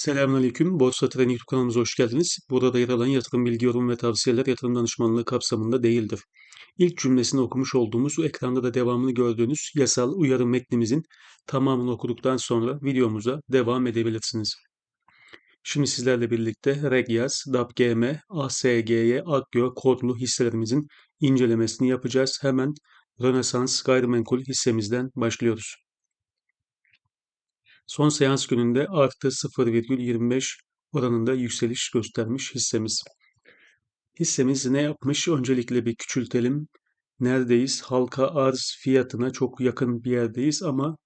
Selamünaleyküm. Borsa Tren YouTube kanalımıza hoş geldiniz. Burada yer alan yatırım bilgi, yorum ve tavsiyeler yatırım danışmanlığı kapsamında değildir. İlk cümlesini okumuş olduğumuz, ekranda da devamını gördüğünüz yasal uyarı metnimizin tamamını okuduktan sonra videomuza devam edebilirsiniz. Şimdi sizlerle birlikte Regyas, DAPGM, ASGY, Akgö kodlu hisselerimizin incelemesini yapacağız. Hemen Rönesans gayrimenkul hissemizden başlıyoruz. Son seans gününde artı 0,25 oranında yükseliş göstermiş hissemiz. Hissemiz ne yapmış? Öncelikle bir küçültelim. Neredeyiz? Halka arz fiyatına çok yakın bir yerdeyiz ama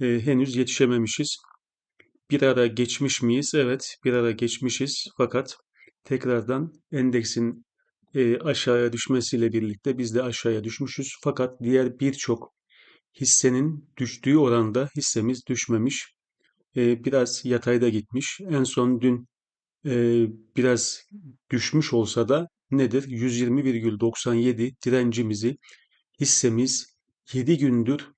e, henüz yetişememişiz. Bir ara geçmiş miyiz? Evet, bir ara geçmişiz. Fakat tekrardan endeksin e, aşağıya düşmesiyle birlikte biz de aşağıya düşmüşüz. Fakat diğer birçok hissenin düştüğü oranda hissemiz düşmemiş e, biraz yatayda gitmiş. En son dün e, biraz düşmüş olsa da nedir? 120,97 direncimizi hissemiz 7 gündür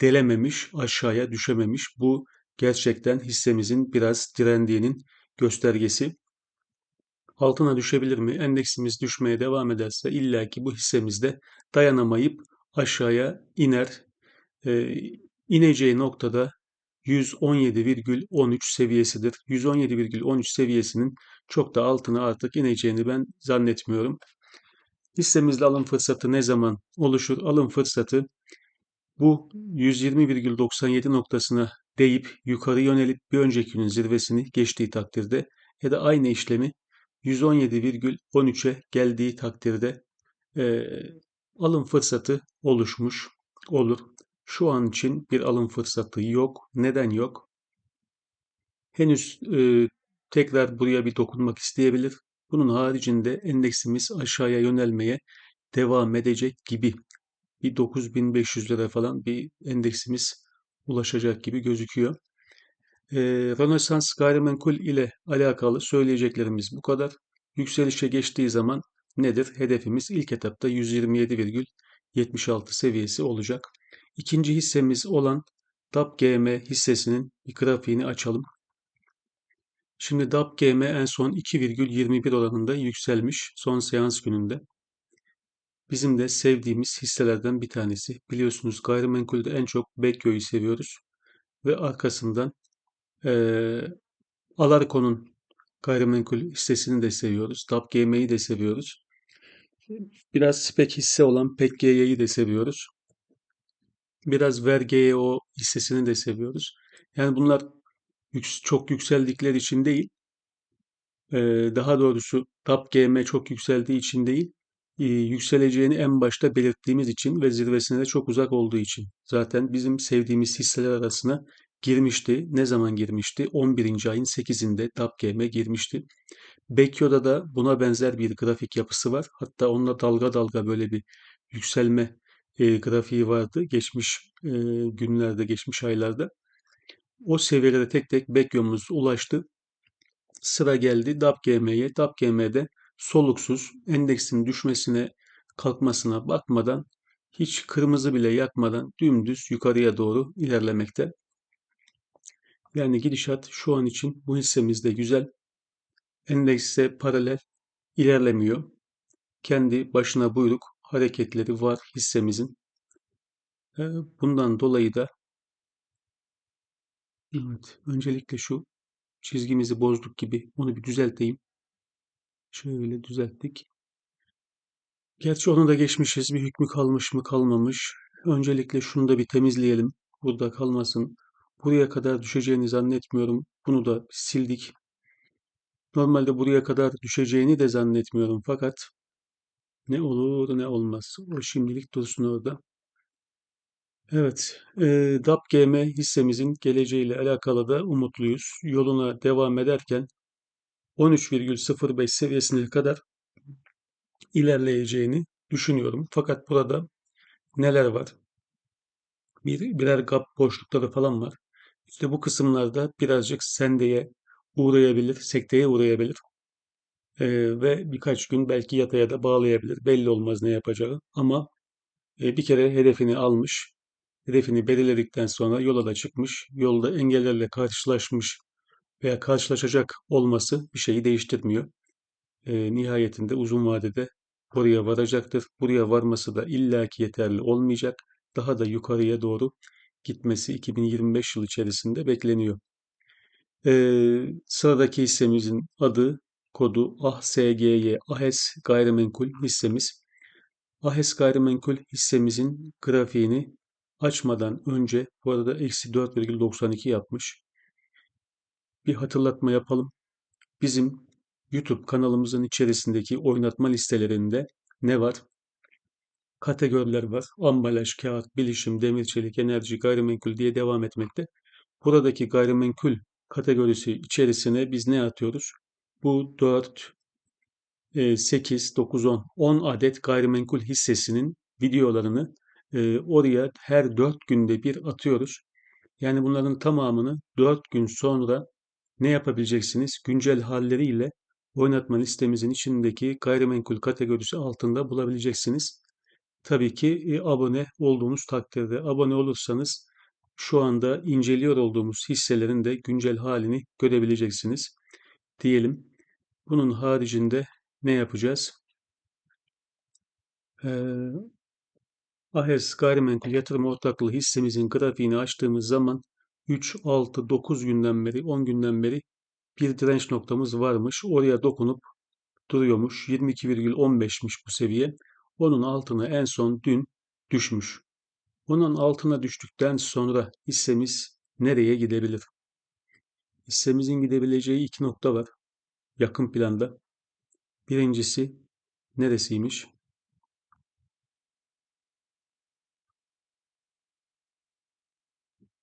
delememiş, aşağıya düşememiş. Bu gerçekten hissemizin biraz direndiğinin göstergesi. Altına düşebilir mi? Endeksimiz düşmeye devam ederse illaki bu hissemizde dayanamayıp aşağıya iner. Ee, ineceği noktada 117,13 seviyesidir. 117,13 seviyesinin çok da altına artık ineceğini ben zannetmiyorum. Hissemizde alım fırsatı ne zaman oluşur? Alım fırsatı bu 120,97 noktasına değip yukarı yönelip bir önceki günün zirvesini geçtiği takdirde ya da aynı işlemi 117,13'e geldiği takdirde e, alım fırsatı oluşmuş olur. Şu an için bir alım fırsatı yok. Neden yok? Henüz e, tekrar buraya bir dokunmak isteyebilir. Bunun haricinde endeksimiz aşağıya yönelmeye devam edecek gibi. Bir 9500 lira falan bir endeksimiz ulaşacak gibi gözüküyor. E, Rönesans gayrimenkul ile alakalı söyleyeceklerimiz bu kadar. Yükselişe geçtiği zaman nedir? Hedefimiz ilk etapta 127,76 seviyesi olacak. İkinci hissemiz olan DAPGM hissesinin bir grafiğini açalım. Şimdi DAPGM en son 2,21 oranında yükselmiş son seans gününde. Bizim de sevdiğimiz hisselerden bir tanesi. Biliyorsunuz gayrimenkulde en çok Bekyo'yu seviyoruz. Ve arkasından e, Alarko'nun gayrimenkul hissesini de seviyoruz. DAPGM'yi de seviyoruz. Biraz spek hisse olan PEKG'yi de seviyoruz. Biraz vergiye o hissesini de seviyoruz. Yani bunlar çok yükseldikleri için değil, daha doğrusu TAP GM çok yükseldiği için değil, yükseleceğini en başta belirttiğimiz için ve zirvesine de çok uzak olduğu için. Zaten bizim sevdiğimiz hisseler arasına girmişti. Ne zaman girmişti? 11. ayın 8'inde TAP GM girmişti. Bekyo'da da buna benzer bir grafik yapısı var. Hatta onunla dalga dalga böyle bir yükselme e, grafiği vardı geçmiş e, günlerde, geçmiş aylarda. O seviyelere tek tek Bekyomuz ulaştı. Sıra geldi DAPGM'ye. DAPGM'de soluksuz endeksin düşmesine kalkmasına bakmadan hiç kırmızı bile yakmadan dümdüz yukarıya doğru ilerlemekte. Yani gidişat şu an için bu hissemizde güzel. Endekse paralel ilerlemiyor. Kendi başına buyruk hareketleri var hissemizin. Bundan dolayı da evet, öncelikle şu çizgimizi bozduk gibi onu bir düzelteyim. Şöyle düzelttik. Gerçi onu da geçmişiz. Bir hükmü kalmış mı kalmamış. Öncelikle şunu da bir temizleyelim. Burada kalmasın. Buraya kadar düşeceğini zannetmiyorum. Bunu da sildik. Normalde buraya kadar düşeceğini de zannetmiyorum. Fakat ne olur ne olmaz. O şimdilik dursun orada. Evet, e, DAP-GM hissemizin geleceğiyle alakalı da umutluyuz. Yoluna devam ederken 13,05 seviyesine kadar ilerleyeceğini düşünüyorum. Fakat burada neler var? Bir, birer gap boşlukları falan var. İşte bu kısımlarda birazcık sendeye uğrayabilir, sekteye uğrayabilir. Ee, ve birkaç gün belki yataya da bağlayabilir. Belli olmaz ne yapacağı. Ama e, bir kere hedefini almış hedefini belirledikten sonra yola da çıkmış, yolda engellerle karşılaşmış veya karşılaşacak olması bir şeyi değiştirmiyor. E, nihayetinde uzun vadede oraya varacaktır. Buraya varması da illaki yeterli olmayacak. Daha da yukarıya doğru gitmesi 2025 yıl içerisinde bekleniyor. Ee, sıradaki hissemizin adı, kodu AHSGY, AHES gayrimenkul hissemiz. AHES gayrimenkul hissemizin grafiğini açmadan önce bu arada eksi 4,92 yapmış. Bir hatırlatma yapalım. Bizim YouTube kanalımızın içerisindeki oynatma listelerinde ne var? Kategoriler var. Ambalaj, kağıt, bilişim, demir, çelik, enerji, gayrimenkul diye devam etmekte. Buradaki gayrimenkul kategorisi içerisine biz ne atıyoruz? Bu 4, 8, 9, 10, 10 adet gayrimenkul hissesinin videolarını e, oraya her 4 günde bir atıyoruz. Yani bunların tamamını 4 gün sonra ne yapabileceksiniz? Güncel halleriyle oynatma listemizin içindeki gayrimenkul kategorisi altında bulabileceksiniz. Tabii ki e, abone olduğunuz takdirde abone olursanız şu anda inceliyor olduğumuz hisselerin de güncel halini görebileceksiniz diyelim. Bunun haricinde ne yapacağız? Ee, AHES gayrimenkul yatırım ortaklığı hissemizin grafiğini açtığımız zaman 3, 6, 9 günden beri, 10 günden beri bir direnç noktamız varmış. Oraya dokunup duruyormuş. 22,15'miş bu seviye. Onun altına en son dün düşmüş. Onun altına düştükten sonra hissemiz nereye gidebilir? Hissemizin gidebileceği iki nokta var yakın planda. Birincisi neresiymiş?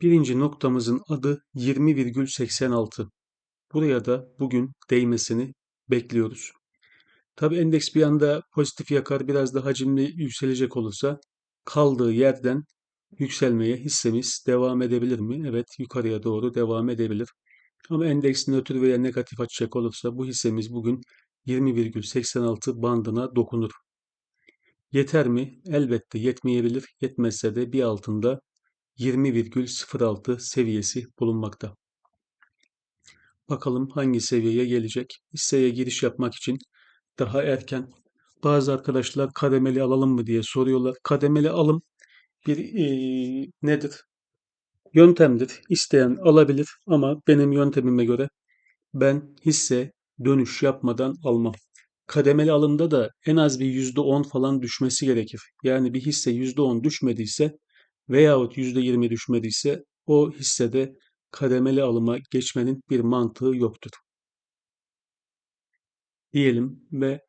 Birinci noktamızın adı 20,86. Buraya da bugün değmesini bekliyoruz. Tabi endeks bir anda pozitif yakar biraz da hacimli yükselecek olursa kaldığı yerden yükselmeye hissemiz devam edebilir mi? Evet yukarıya doğru devam edebilir. Ama endeks nötr veya negatif açacak olursa bu hissemiz bugün 20,86 bandına dokunur. Yeter mi? Elbette yetmeyebilir. Yetmezse de bir altında 20,06 seviyesi bulunmakta. Bakalım hangi seviyeye gelecek? Hisseye giriş yapmak için daha erken. Bazı arkadaşlar kademeli alalım mı diye soruyorlar. Kademeli alım bir e, nedir? Yöntemdir. İsteyen alabilir ama benim yöntemime göre ben hisse dönüş yapmadan almam. Kademeli alımda da en az bir %10 falan düşmesi gerekir. Yani bir hisse %10 düşmediyse veyahut %20 düşmediyse o hissede kademeli alıma geçmenin bir mantığı yoktur. Diyelim ve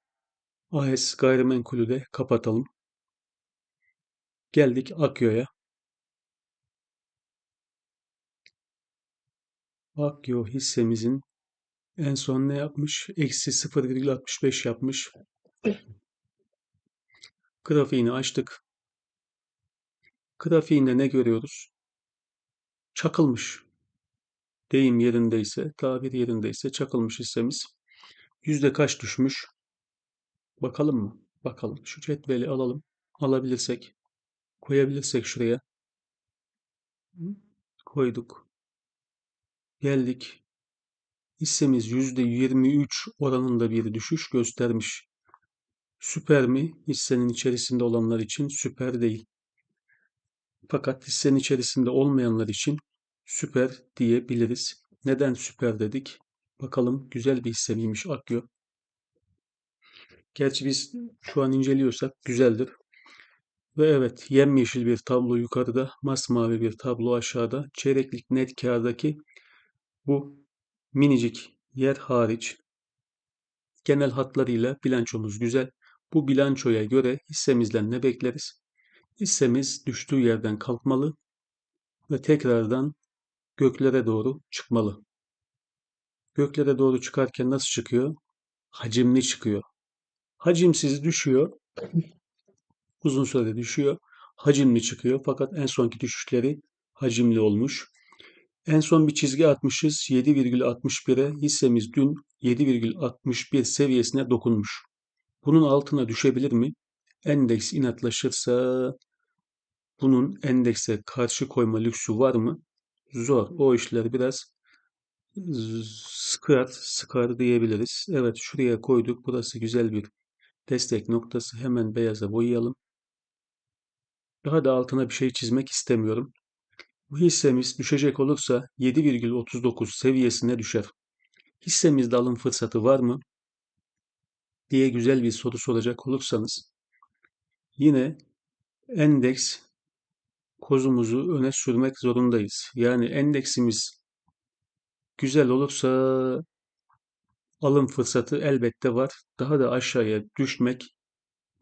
AES gayrimenkulü de kapatalım. Geldik Akyo'ya. Akyo hissemizin en son ne yapmış? Eksi 0,65 yapmış. Grafiğini açtık. Grafiğinde ne görüyoruz? Çakılmış. Deyim yerindeyse, tabir yerindeyse çakılmış hissemiz. Yüzde kaç düşmüş? Bakalım mı? Bakalım. Şu cetveli alalım. Alabilirsek. Koyabilirsek şuraya. Koyduk. Geldik. Hissemiz %23 oranında bir düşüş göstermiş. Süper mi? Hissenin içerisinde olanlar için süper değil. Fakat hissenin içerisinde olmayanlar için süper diyebiliriz. Neden süper dedik? Bakalım güzel bir hisse miymiş Akgö. Gerçi biz şu an inceliyorsak güzeldir. Ve evet yemyeşil bir tablo yukarıda, masmavi bir tablo aşağıda. Çeyreklik net kârdaki bu minicik yer hariç genel hatlarıyla bilançomuz güzel. Bu bilançoya göre hissemizden ne bekleriz? Hissemiz düştüğü yerden kalkmalı ve tekrardan göklere doğru çıkmalı. Göklere doğru çıkarken nasıl çıkıyor? Hacimli çıkıyor. Hacimsiz düşüyor. Uzun sürede düşüyor. Hacimli çıkıyor. Fakat en sonki düşüşleri hacimli olmuş. En son bir çizgi atmışız 7,61'e. Hissemiz dün 7,61 seviyesine dokunmuş. Bunun altına düşebilir mi? Endeks inatlaşırsa bunun endekse karşı koyma lüksü var mı? Zor. O işler biraz Sıkar, sıkar diyebiliriz. Evet, şuraya koyduk. Burası güzel bir destek noktası. Hemen beyaza boyayalım. Daha da altına bir şey çizmek istemiyorum. Bu hissemiz düşecek olursa 7,39 seviyesine düşer. Hissemizde alım fırsatı var mı? diye güzel bir soru soracak olursanız yine endeks kozumuzu öne sürmek zorundayız. Yani endeksimiz güzel olursa alım fırsatı elbette var. Daha da aşağıya düşmek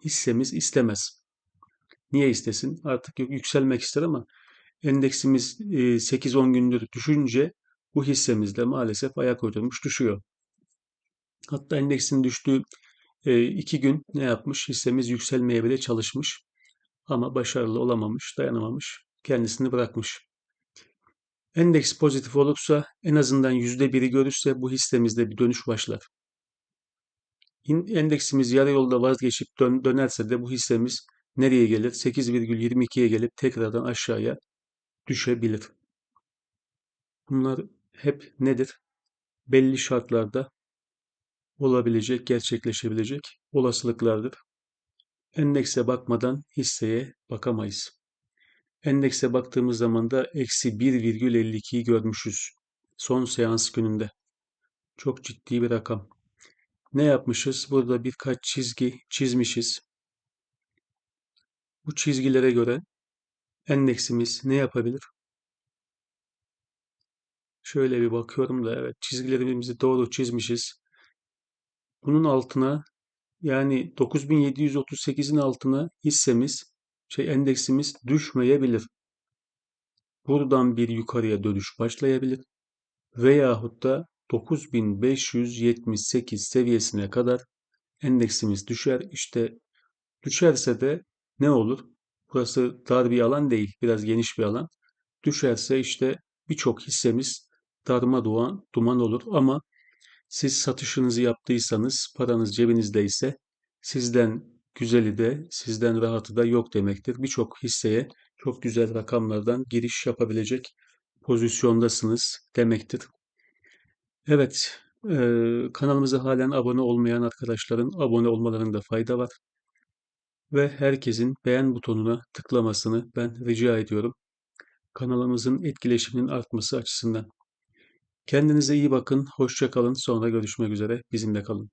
hissemiz istemez. Niye istesin? Artık yükselmek ister ama endeksimiz 8-10 gündür düşünce bu hissemiz de maalesef ayak uydurmuş düşüyor. Hatta endeksin düştüğü iki gün ne yapmış? Hissemiz yükselmeye bile çalışmış ama başarılı olamamış, dayanamamış, kendisini bırakmış. Endeks pozitif olursa en azından yüzde biri görürse bu hissemizde bir dönüş başlar. Endeksimiz yarı yolda vazgeçip dön dönerse de bu hissemiz nereye gelir? 8,22'ye gelip tekrardan aşağıya düşebilir. Bunlar hep nedir? Belli şartlarda olabilecek, gerçekleşebilecek olasılıklardır. Endekse bakmadan hisseye bakamayız. Endekse baktığımız zaman da eksi 1,52'yi görmüşüz. Son seans gününde. Çok ciddi bir rakam. Ne yapmışız? Burada birkaç çizgi çizmişiz. Bu çizgilere göre endeksimiz ne yapabilir? Şöyle bir bakıyorum da evet çizgilerimizi doğru çizmişiz. Bunun altına yani 9738'in altına hissemiz şey endeksimiz düşmeyebilir. Buradan bir yukarıya dönüş başlayabilir. Veyahut da 9578 seviyesine kadar endeksimiz düşer. İşte düşerse de ne olur? Burası dar bir alan değil, biraz geniş bir alan. Düşerse işte birçok hissemiz darma duman, duman olur ama siz satışınızı yaptıysanız, paranız cebinizde ise sizden güzeli de, sizden rahatı da yok demektir. Birçok hisseye çok güzel rakamlardan giriş yapabilecek pozisyondasınız demektir. Evet, e, kanalımıza halen abone olmayan arkadaşların abone olmalarında fayda var. Ve herkesin beğen butonuna tıklamasını ben rica ediyorum. Kanalımızın etkileşiminin artması açısından. Kendinize iyi bakın, hoşça kalın, sonra görüşmek üzere, bizimle kalın.